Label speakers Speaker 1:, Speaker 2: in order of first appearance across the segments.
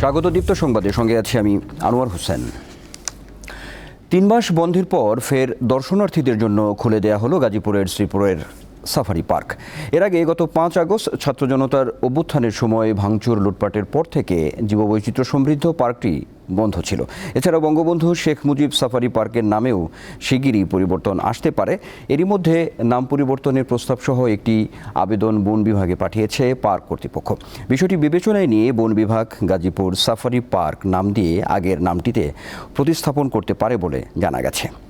Speaker 1: স্বাগত দীপ্ত সংবাদের সঙ্গে আছি আমি আনোয়ার হোসেন। তিন মাস বন্ধের পর ফের দর্শনার্থীদের জন্য খুলে দেয়া হলো গাজীপুরের শ্রীপুরের সাফারি পার্ক। এর আগে গত পাঁচ আগস্ট ছাত্র জনতার অভ্যুত্থানের সময় ভাঙচুর লুটপাটের পর থেকে জীববৈচিত্র্য সমৃদ্ধ পার্কটি বন্ধ ছিল। এছাড়া বঙ্গবন্ধু শেখ মুজিব সাফারি পার্কের নামেও শিগগিরই পরিবর্তন আসতে পারে। এরই মধ্যে নাম পরিবর্তনের প্রস্তাব সহ একটি আবেদন বন বিভাগে পাঠিয়েছে পার্ক কর্তৃপক্ষ। বিষয়টি বিবেচনায় নিয়ে বন বিভাগ গাজীপুর সাফারি পার্ক নাম দিয়ে আগের নামটিতে প্রতিস্থাপন করতে পারে বলে জানা গেছে।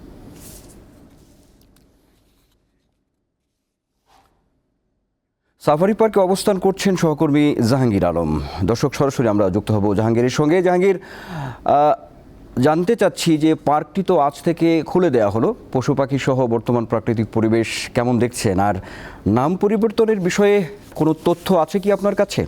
Speaker 1: সাফারি পার্কে অবস্থান করছেন সহকর্মী জাহাঙ্গীর আলম। দর্শক, সরাসরি আমরা যুক্ত হব জাহাঙ্গীরের সঙ্গে। জাহাঙ্গীর জানতে চাচ্ছি যে পার্কটি তো আজ থেকে খুলে দেওয়া হলো। পশু পাখি সহ বর্তমান প্রাকৃতিক পরিবেশ কেমন দেখছেন? আর নাম পরিবর্তনের বিষয়ে কোনো তথ্য আছে কি আপনার কাছে?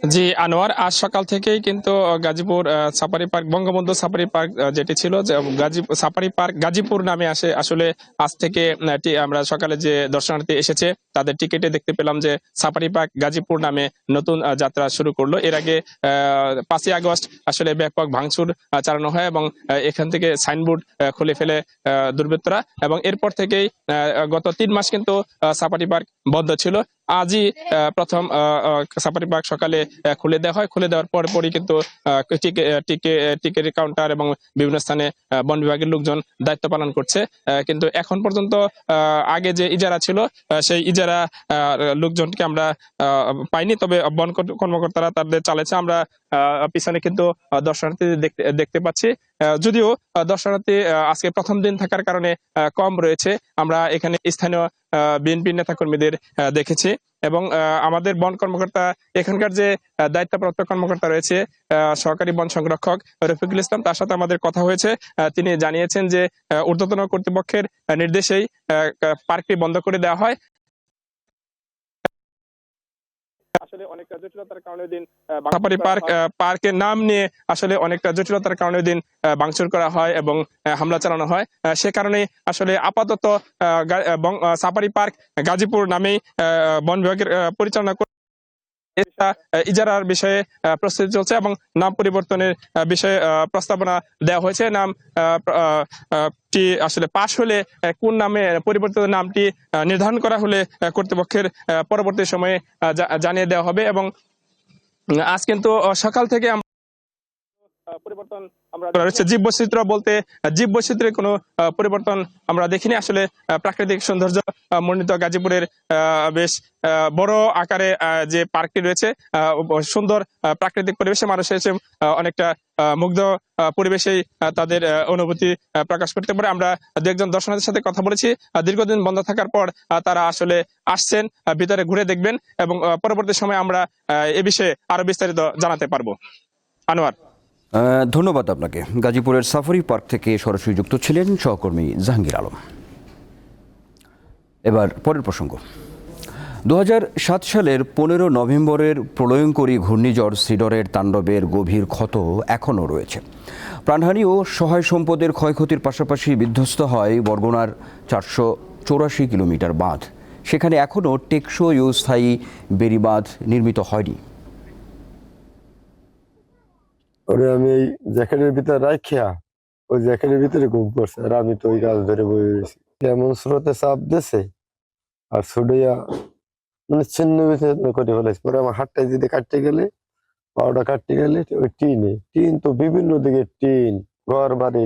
Speaker 2: জি, আনোয়ার, আজ সকাল থেকেই কিন্তু Gazipur safari park, Bangabandhu safari park যেটি ছিল গাজী, সাফারি পার্ক গাজীপুর নামে আসে। আসলে আজ থেকে আমরা সকালে যে দর্শনার্থী এসেছে, তাদের টিকিটে দেখতে পেলাম যে, সাফারি পার্ক গাজীপুর নামে নতুন যাত্রা শুরু করল। এর আগে পাঁচই আগস্ট আসলে ব্যাপক ভাঙচুর চালানো হয় এবং এখান থেকে সাইনবোর্ড খুলে ফেলে দুর্বৃত্তরা। এবং এরপর থেকেই গত তিন মাস কিন্তু সাফারি পার্ক বন্ধ ছিল। আজই প্রথম সাফারি পার্ক সকালে খুলে দেওয়া হয়। খুলে দেওয়ার পরপরই কিন্তু টিকিট কাউন্টার এবং বিভিন্ন স্থানে বন বিভাগের লোকজন দায়িত্ব পালন করছে। কিন্তু এখন পর্যন্ত আগে যে ইজারা ছিল সেই ইজারা লোকজনকে আমরা পাইনি। তবে বন কর্মকর্তারা তাদের চালাচ্ছে আমরা পিছনে কিন্তু দর্শনার্থী দেখতে পাচ্ছি। যদিও দর্শনার্থী আজকে প্রথম দিন থাকার কারণে কম রয়েছে। আমরা এখানে স্থানীয় বিএনপি নেতাকর্মীদের দেখেছি। এবং আমাদের বন কর্মকর্তা, এখানকার যে দায়িত্বপ্রাপ্ত কর্মকর্তা রয়েছে সহকারী বন সংরক্ষক রফিকুল ইসলাম, তার সাথে আমাদের কথা হয়েছে। তিনি জানিয়েছেন যে ঊর্ধ্বতন কর্তৃপক্ষের নির্দেশেই পার্কটি বন্ধ করে দেওয়া হয়। আসলে অনেকটা জটিলতার কারণে দিন সাফারি পার্ক পার্কের নাম নিয়ে আসলে অনেকটা জটিলতার কারণে দিন ভাঙচুর করা হয় এবং হামলা চালানো হয়। সে কারণে আসলে আপাতত সাফারি পার্ক গাজীপুর নামেই বন বিভাগের পরিচালনা ইজারার বিষয়ে প্রস্তুতি চলছে এবং নাম পরিবর্তনের বিষয়ে প্রস্তাবনা দেওয়া হয়েছে। নাম টি আসলে পাশ হলে কোন নামে পরিবর্তিত নামটি নির্ধারণ করা হলে কর্তৃপক্ষের পরবর্তী সময়ে জানিয়ে দেওয়া হবে এবং আজ কিন্তু সকাল থেকে পরিবর্তন আমরা রয়েছে জীব বৈচিত্র্য বলতে জীব বৈচিত্র্যের কোনো পরিবর্তন আমরা দেখিনি। আসলে প্রাকৃতিক সৌন্দর্য মণ্ডিত গাজীপুরের বেশ বড় আকারে যে পার্কটি রয়েছে সুন্দর প্রাকৃতিক পরিবেশে মানুষ এসে অনেকটা মুগ্ধ পরিবেশেই তাদের অনুভূতি প্রকাশ করতে পারে। আমরা দু একজন দর্শনার্থীর সাথে কথা বলেছি। দীর্ঘদিন বন্ধ থাকার পর তারা আসলে আসছেন ভিতরে ঘুরে দেখবেন এবং পরবর্তী সময় আমরা এ বিষয়ে আরও বিস্তারিত জানাতে পারব। আনোয়ার।
Speaker 1: ধন্যবাদ আপনাকে। গাজীপুরের সাফারি পার্ক থেকে সরাসরি যুক্ত ছিলেন সহকর্মী জাহাঙ্গীর আলম। এবার পরের প্রসঙ্গ। দু হাজার সাত সালের পনেরো নভেম্বরের প্রলয়ঙ্করী ঘূর্ণিঝড় সিডরের তাণ্ডবের গভীর ক্ষত এখনও রয়েছে। প্রাণহানি ও সহায় সম্পদের ক্ষয়ক্ষতির পাশাপাশি বিধ্বস্ত হয় বরগুনার চারশো চৌরাশি কিলোমিটার বাঁধ। সেখানে এখনও টেকসই ও স্থায়ী বেড়িবাঁধ নির্মিত হয়নি।
Speaker 3: ওরে আমি এই জ্যাকেটের ভিতরে রাখিয়া ওই জ্যাকেটের ভিতরে ঘুম পড়ছে। আর আমি তো ওই গাছ ধরে বয়ে রয়েছি। এমন স্রোতে চাপ দিছে, আর ছুটিয়া মানে ছিন্ন বিচ্ছিন্ন করে ফেলেছে পরে আমার হাতটা যদি কাটতে গেলে, পাওয়াটা কাটতে গেলে ওই টিনে টিন তো বিভিন্ন দিকে টিন, ঘর বাড়ি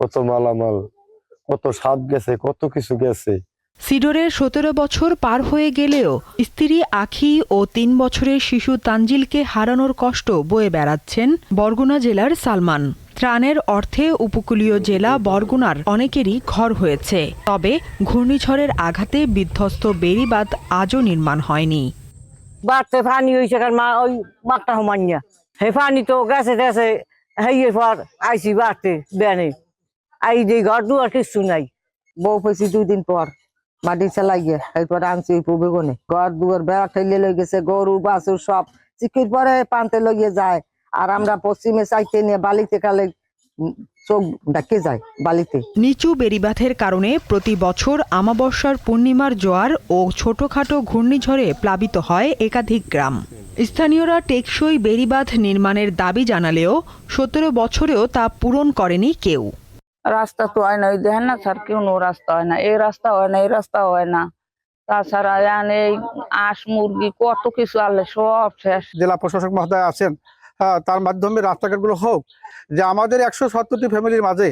Speaker 3: কত মালামাল, কত সাপ গেছে, কত কিছু গেছে।
Speaker 4: সিডরের সতেরো বছর পার হয়ে গেলেও স্ত্রী আখি ও তিন বছরের শিশু তানজিলকে হারানোর কষ্ট বয়ে বেড়াচ্ছেন বরগুনা জেলার সালমান। ত্রাণের অর্থে উপকূলীয় জেলা বরগুনার অনেকেরই ঘর হয়েছে। তবে ঘূর্ণিঝড়ের আঘাতে বিধ্বস্ত বেড়িবাঁধ আজও নির্মাণ হয়নি।
Speaker 5: বাড়তে পানি হয়েছে মা ওই হে তো গেছে বাড়তে আই যে ঘর দুয়ার কিছু নাই। বউ পেয়েছি দুই দিন পর। মাটি চালাই গিয়ে, এরপর আনছি ওই বেগুনে ঘর দুয়ার বেড়া ঠেলে লই গেছে, গরু, বাছুর সব। চিকির পরে পান্তে লইয়ে যায়। আর আমরা পশ্চিমে চাইতে নিয়ে বালিতে কালে চোখ ডাকে যায় বালিতে।
Speaker 4: নিচু বেড়িবাঁধের কারণে প্রতি বছর আমাবস্যার পূর্ণিমার জোয়ার ও ছোটখাটো ঘূর্ণিঝড়ে প্লাবিত হয় একাধিক গ্রাম। স্থানীয়রা টেকসই বেড়িবাঁধ নির্মাণের দাবি জানালেও সতেরো বছরেও তা পূরণ করেনি কেউ।
Speaker 6: রাস্তা তো হয় না ওই দেখেন না স্যার কোনো রাস্তা হয় না এই রাস্তা হয় না এই রাস্তা হয় না। তাছাড়া এই আঁশ মুরগি কত কিছু আনলে সব শেষ।
Speaker 7: জেলা প্রশাসক মহোদয় আছেন হ্যাঁ, তার মাধ্যমে রাস্তাঘাটগুলো হোক যে আমাদের একশো সত্তরটি ফ্যামিলির মাঝে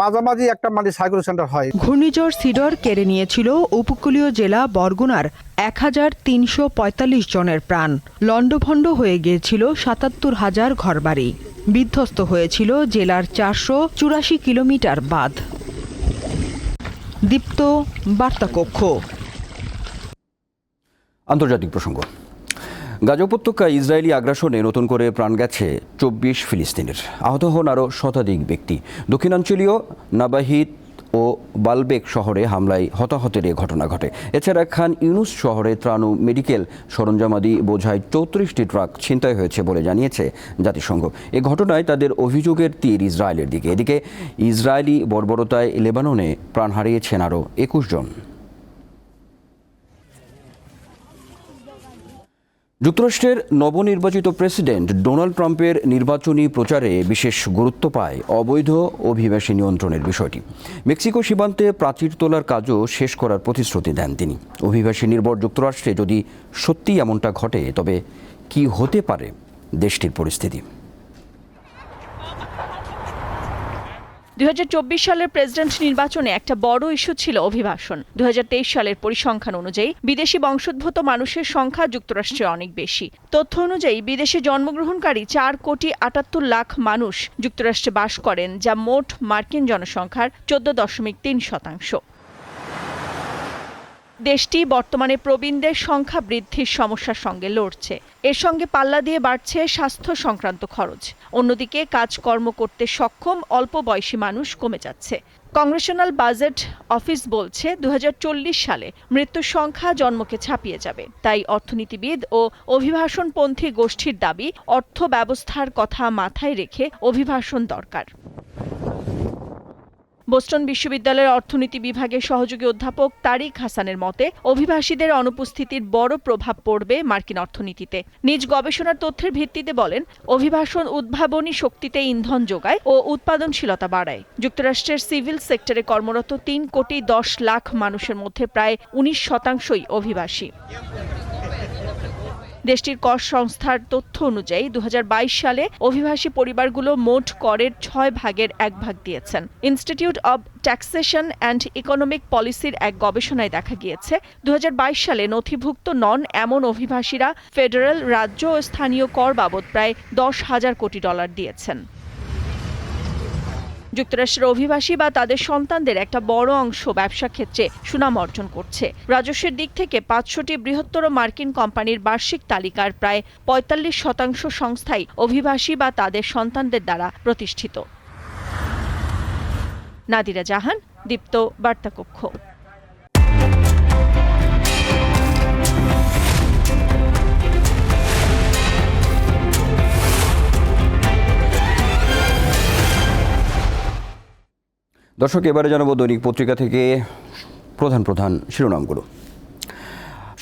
Speaker 7: মাঝামাঝি একটা মানে সাইকেল সেন্টার হয়।
Speaker 4: ঘূর্ণিঝড় সিডর কেড়ে নিয়েছিল উপকূলীয় জেলা বরগুনার এক হাজার তিনশো পঁয়তাল্লিশ জনের প্রাণ। লণ্ডভণ্ড হয়ে গিয়েছিল সাতাত্তর হাজার ঘরবাড়ি। বিধ্বস্ত হয়েছিল জেলার চারশো চুরাশি কিলোমিটার বাঁধ। দীপ্ত বার্তাকক্ষ।
Speaker 1: আন্তর্জাতিক প্রসঙ্গ। গাজা উপত্যকায় ইসরায়েলি আগ্রাসনে নতুন করে প্রাণ গেছে চব্বিশ ফিলিস্তিনের। আহত হন আরও শতাধিক ব্যক্তি। দক্ষিণাঞ্চলীয় নাবাহিদ ও বালবেক শহরে হামলায় হতাহতের এ ঘটনা ঘটে। এছাড়া খান ইউনুস শহরে ত্রাণু ও মেডিকেল সরঞ্জামাদি বোঝায় চৌত্রিশটি ট্রাক ছিনতাই হয়েছে বলে জানিয়েছে জাতিসংঘ। এ ঘটনায় তাদের অভিযোগের তীর ইসরায়েলের দিকে। এদিকে ইসরায়েলি বর্বরতায় লেবাননে প্রাণ হারিয়েছেন আরও একুশ জন। যুক্তরাষ্ট্রের নবনির্বাচিত প্রেসিডেন্ট ডোনাল্ড ট্রাম্পের নির্বাচনী প্রচারে বিশেষ গুরুত্ব পায় অবৈধ অভিবাসী নিয়ন্ত্রণের বিষয়টি। মেক্সিকো সীমান্তে প্রাচীর তোলার কাজও শেষ করার প্রতিশ্রুতি দেন তিনি। অভিবাসী নির্ভর যুক্তরাষ্ট্রে যদি সত্যি এমনটা ঘটে, তবে কি হতে পারে দেশটির পরিস্থিতি?
Speaker 8: দু হাজার চব্বিশ সালের প্রেসিডেন্ট নির্বাচনে একটা বড় ইস্যু ছিল অভিবাসন। দু হাজার তেইশ সালের পরিসংখ্যান অনুযায়ী বিদেশি বংশোদ্ভূত মানুষের সংখ্যা যুক্তরাষ্ট্রে অনেক বেশি। তথ্য অনুযায়ী বিদেশে জন্মগ্রহণকারী চার কোটি আটাত্তর লাখ মানুষ যুক্তরাষ্ট্রে বাস করেন, যা মোট মার্কিন জনসংখ্যার চোদ্দ দশমিক তিন শতাংশ। দেশটি বর্তমানে প্রবীণদের সংখ্যা বৃদ্ধির সমস্যার সঙ্গে লড়ছে। এর সঙ্গে পাল্লা দিয়ে বাড়ছে স্বাস্থ্য সংক্রান্ত খরচ। অন্যদিকে কাজকর্ম করতে সক্ষম অল্প বয়সী মানুষ কমে যাচ্ছে। কংগ্রেশনাল বাজেট অফিস বলছে দু হাজার চল্লিশ সালে মৃত্যুর সংখ্যা জন্মকে ছাপিয়ে যাবে। তাই অর্থনীতিবিদ ও অভিবাসনপন্থী গোষ্ঠীর দাবি অর্থ ব্যবস্থার কথা মাথায় রেখে অভিভাষণ দরকার। বোস্টন বিশ্ববিদ্যালয়ের অর্থনীতি বিভাগের সহযোগী অধ্যাপক তারিক হাসানের মতে, অভিবাসীদের অনুপস্থিতির বড় প্রভাব পড়বে মার্কিন অর্থনীতিতে। নিজ গবেষণার তথ্যের ভিত্তিতে বলেন, অভিবাসন উদ্ভাবনী শক্তিতে ইন্ধন যোগায় ও উৎপাদনশীলতা বাড়ায়। যুক্তরাষ্ট্রের সিভিল সেক্টরে কর্মরত তিন কোটি দশ লাখ মানুষের মধ্যে প্রায় উনিশ শতাংশই অভিবাসী। দেশটির কর সংস্থার তথ্য অনুযায়ী দুহাজার বাইশ সালে অভিবাসী পরিবারগুলো মোট করের ছয় ভাগের এক ভাগ দিয়েছেন। Institute of taxation and economic পলিসির এক গবেষণায় দেখা গিয়েছে, দুহাজার বাইশ সালে নথিভুক্ত নন এমন অভিবাসীরা ফেডারেল, রাজ্য ও স্থানীয় কর বাবদ প্রায় দশ হাজার কোটি ডলার দিয়েছেন। যুক্তরাষ্ট্রের অভিবাসী বা তাদের সন্তানদের একটা বড় অংশ ব্যবসা ক্ষেত্রে সুনাম অর্জন করছে। রাজস্বের দিক থেকে পাঁচশোটি বৃহত্তর মার্কিন কোম্পানির বার্ষিক তালিকার প্রায় পঁয়তাল্লিশ শতাংশ সংস্থাই অভিবাসী বা তাদের সন্তানদের দ্বারা প্রতিষ্ঠিত। নাদিরা জাহান, দীপ্ত বার্তাকক্ষ।
Speaker 1: দর্শক এবারে জানাব দৈনিক পত্রিকা থেকে প্রধান প্রধান শিরোনামগুলো।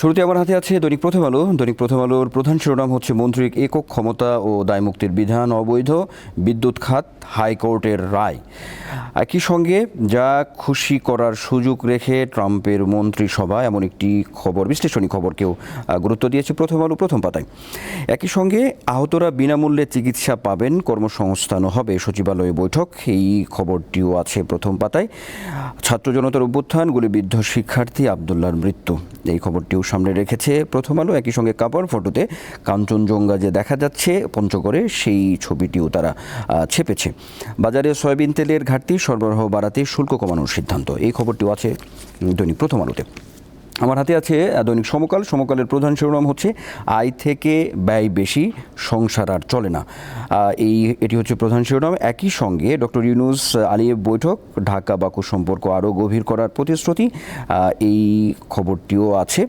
Speaker 1: শুরুতে আমার হাতে আছে দৈনিক প্রথম আলো। দৈনিক প্রথম আলোর প্রধান শিরোনাম হচ্ছে মন্ত্রীর একক ক্ষমতা ও দায়মুক্তির বিধান অবৈধ, বিদ্যুৎ খাত, হাইকোর্টের রায়। একই সঙ্গে যা খুশি করার সুযোগ রেখে ট্রাম্পের মন্ত্রিসভা এমন একটি খবর, বিশ্লেষণী খবরকেও গুরুত্ব দিয়েছে প্রথম আলো প্রথম পাতায়। একই সঙ্গে আহতরা বিনামূল্যে চিকিৎসা পাবেন, কর্মসংস্থানও হবে, সচিবালয়ে বৈঠক, এই খবরটিও আছে প্রথম পাতায়। ছাত্র জনতার অভ্যুত্থান, গুলিবিদ্ধ শিক্ষার্থী আবদুল্লার মৃত্যু, এই খবরটিও সামনে রেখেছে প্রথম আলো, একই সঙ্গে কাপড় ফটোতে কাঞ্চনজঙ্ঘা যে দেখা যাচ্ছে পঞ্চগড়ে সেই ছবিটিও তারা ছেপেছে। বাজারে সয়াবিন তেলের ঘাটতি, সরবরাহ বাড়াতে শুল্ক কমানোর সিদ্ধান্ত। এই খবরটিও আছে দৈনিক প্রথম আলোতে। আমার হাতে আছে দৈনিক সমকাল। সমকালের প্রধান শিরোনাম হচ্ছে, আয় থেকে ব্যয় বেশি, সংসার আর চলে না। এই, এটি হচ্ছে প্রধান শিরোনাম। একই সঙ্গে ডক্টর ইউনুস আলিয়েভ বৈঠক, ঢাকা বাকু সম্পর্ক আরও গভীর করার প্রতিশ্রুতি এই খবরটিও আছে।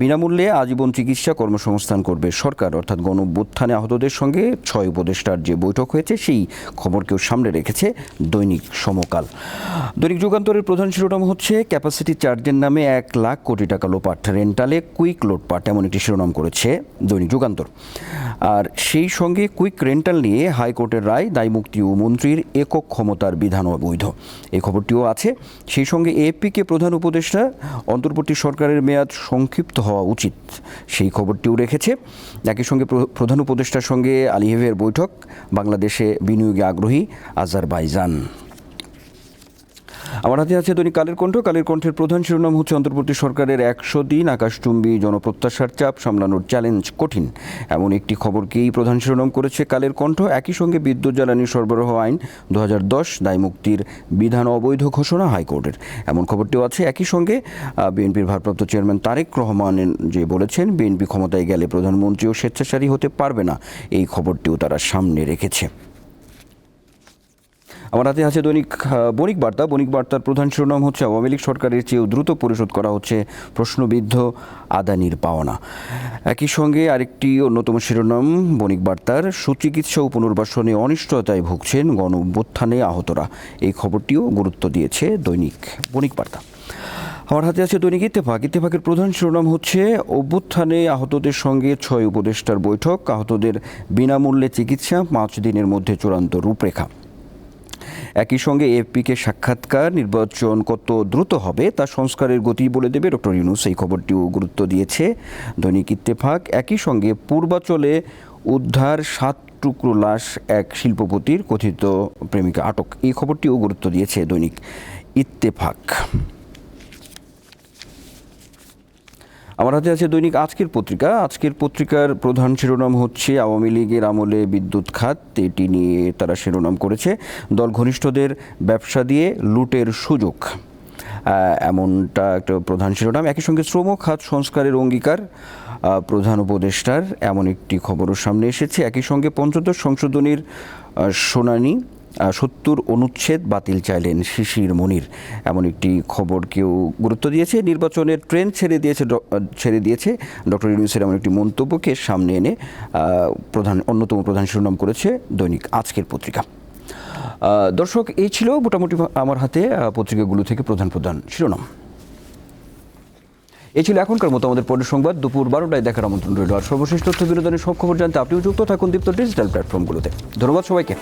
Speaker 1: বিনামূল্যে আজীবন চিকিৎসা কর্মসংস্থান করবে সরকার, অর্থাৎ গণভ্যুত্থানে আহতদের সঙ্গে ছয় উপদেষ্টার যে বৈঠক হয়েছে, সেই খবরকেও সামনে রেখেছে দৈনিক সমকাল। দৈনিক যুগান্তরের প্রধান শিরোনাম হচ্ছে, ক্যাপাসিটি চার্জের নামে এক লাখ কোটি টাকা লোপাট রেন্টালে কুইক লোটপাট এমন একটি শিরোনাম করেছে দৈনিক যুগান্তর। আর সেই সঙ্গে কুইক রেন্টাল নিয়ে হাইকোর্টের রায় দায়মুক্তি ও মন্ত্রীর একক ক্ষমতার বিধান অবৈধ। এই খবরটিও আছে। সেই সঙ্গে এপিকে প্রধান উপদেষ্টা, অন্তর্বর্তী সরকারের মেয়াদ সংক্ষিপ্ত হওয়া উচিত, সেই খবরটিও রেখেছে। একই সঙ্গে প্রধান উপদেষ্টার সঙ্গে আলিহেভের বৈঠক, বাংলাদেশে বিনিয়োগে আগ্রহী আজারবাইজান। আমার হাতে আছে দৈনিক কালের কণ্ঠ। কালের কণ্ঠের প্রধান শিরোনাম হচ্ছে অন্তর্বর্তী সরকারের একশো দিন আকাশচুম্বী জনপ্রত্যাশার চাপ, সামলানোর চ্যালেঞ্জ কঠিন। এমন একটি খবরকেই প্রধান শিরোনাম করেছে কালের কণ্ঠ। একই সঙ্গে বিদ্যুৎ, জ্বালানি সরবরাহ আইন দু দায়মুক্তির বিধান অবৈধ ঘোষণা হাইকোর্টের। এমন খবরটিও আছে। একই সঙ্গে বিএনপির ভারপ্রাপ্ত চেয়ারম্যান তারেক রহমান যে বলেছেন, বিএনপি ক্ষমতায় গেলে প্রধানমন্ত্রীও স্বেচ্ছাচারী হতে পারবে না। এই খবরটিও তারা সামনে রেখেছে। আমার হাতে আছে দৈনিক বণিক বার্তা। বণিক বার্তার প্রধান শিরোনাম হচ্ছে আওয়ামী লীগ সরকারের চেয়েও দ্রুত পরিশোধ করা হচ্ছে প্রশ্নবিদ্ধ আদানির পাওনা। একই সঙ্গে আরেকটি অন্যতম শিরোনাম, বণিক বার্তার। সুচিকিৎসা ও পুনর্বাসনে অনিশ্চয়তায় ভুগছেন গণ অভ্যুত্থানে আহতরা। এই খবরটিও গুরুত্ব দিয়েছে দৈনিক বণিক বার্তা। আমার হাতে আছে দৈনিক ইত্তেফাক। ইত্তেফাকের প্রধান শিরোনাম হচ্ছে অভ্যুত্থানে আহতদের সঙ্গে ছয় উপদেষ্টার বৈঠক। আহতদের বিনামূল্যে চিকিৎসা, পাঁচ দিনের মধ্যে চূড়ান্ত রূপরেখা। একই সঙ্গে এপিকে সাক্ষাৎকার নির্বাচন কত দ্রুত হবে তা সংস্কারের গতি বলে দেবে ডক্টর ইউনুস। এই খবরটিও গুরুত্ব দিয়েছে। দৈনিক ইত্তেফাক, একই সঙ্গে পূর্বাচলে উদ্ধার সাত টুকরো লাশ এক শিল্পপতির কথিত প্রেমিকা আটক। এই খবরটিও গুরুত্ব দিয়েছে দৈনিক ইত্তেফাক। আমার হাতে আছে দৈনিক আজকের পত্রিকা। আজকের পত্রিকার প্রধান শিরোনাম হচ্ছে, আওয়ামী লীগের আমলে বিদ্যুৎ খাত, এটি নিয়ে তারা শিরোনাম করেছে। দল ঘনিষ্ঠদের ব্যবসা দিয়ে লুটের সুযোগ। এমনটা একটা প্রধান শিরোনাম। একই সঙ্গে শ্রম খাত সংস্কারের অঙ্গীকার প্রধান উপদেষ্টার এমন একটি খবরও সামনে এসেছে। একই সঙ্গে পঞ্চদশ সংশোধনীর শুনানি। সত্তর অনুচ্ছেদ বাতিল চাইলেন শিশির মনির। এমন একটি খবর কেউ গুরুত্ব দিয়েছে। নির্বাচনের ট্রেন ছেড়ে দিয়েছে ছেড়ে দিয়েছে ডক্টর ইউনুসের এমন একটি মন্তব্যকে সামনে এনে প্রধান, অন্যতম প্রধান শিরোনাম করেছে দৈনিক আজকের পত্রিকা। দর্শক, এই ছিল মোটামুটি আমার হাতে পত্রিকাগুলো থেকে প্রধান প্রধান শিরোনাম। এই ছিল এখনকার মতো আমাদের পরের সংবাদ। দুপুর বারোটায় দেখার আমন্ত্রণ রইল। আর সর্বশেষ তথ্য, বিনোদনের সব খবর জানতে আপনিও যুক্ত থাকুন দীপ্ত ডিজিটাল প্ল্যাটফর্মগুলোতে। ধন্যবাদ সবাইকে।